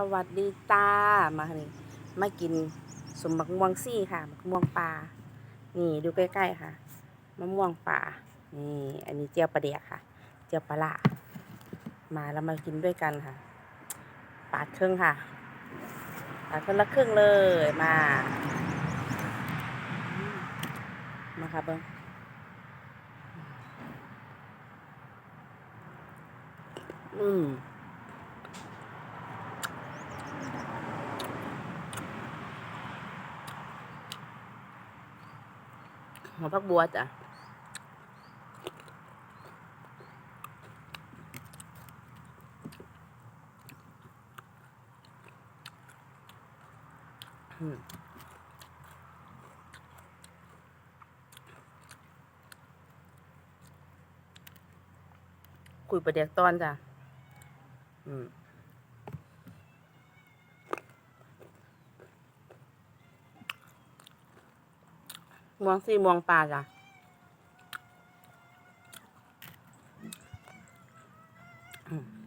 สวัสดีจ้ามาค่ะนี่มากินสมบักม่วงซี่ค่ะมะม่วงปลานี่ดูใกล้ๆค่ะมะม่วงป่านี่อันนี้เจียวปลาเดียกค่ะ เจียวปลาล่ามาแล้วมากินด้วยกันค่ะปาดครึ่งค่ะปาดคนละครึ่งเลยมามมาค่ะเบิ้งอืม หัวพักบัวจ้ะอืมคุยประเด็กตอนจ้ะ อืม ม่วงซี่ม่วงปลาจ้ะ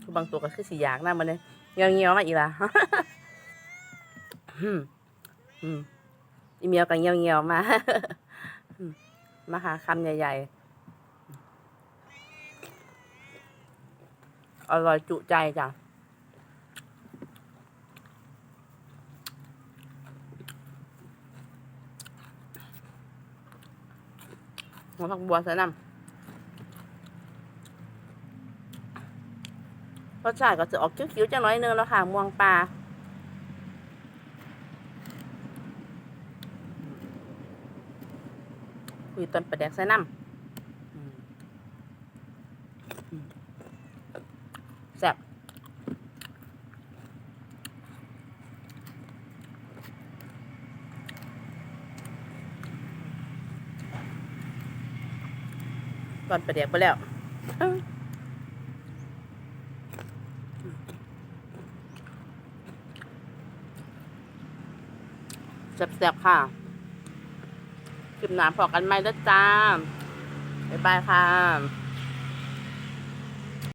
คือบางตัวก็คือสีอยากนะมันเลยเงี้ยวเงี้ยวๆมาอีละอืมอืมอีเมียวกับเงี้ยวเงี้ยวๆมา มาหาคำใหญ่ ๆ อร่อยจุใจจ้ะ หัวผักบัวใส่น้ำรสชาติก็จะออกคิ้วๆจังน้อยนึงแล้วค่ะม่วงปลาคุยต้นประแดกใส่น้ำอืมอืมแซ่บ ตอนประเดี๋ยวไปแล้วแซ่บๆค่ะคลิปหนาพอกันไหมแล้วจ้า บ๊ายบายค่ะ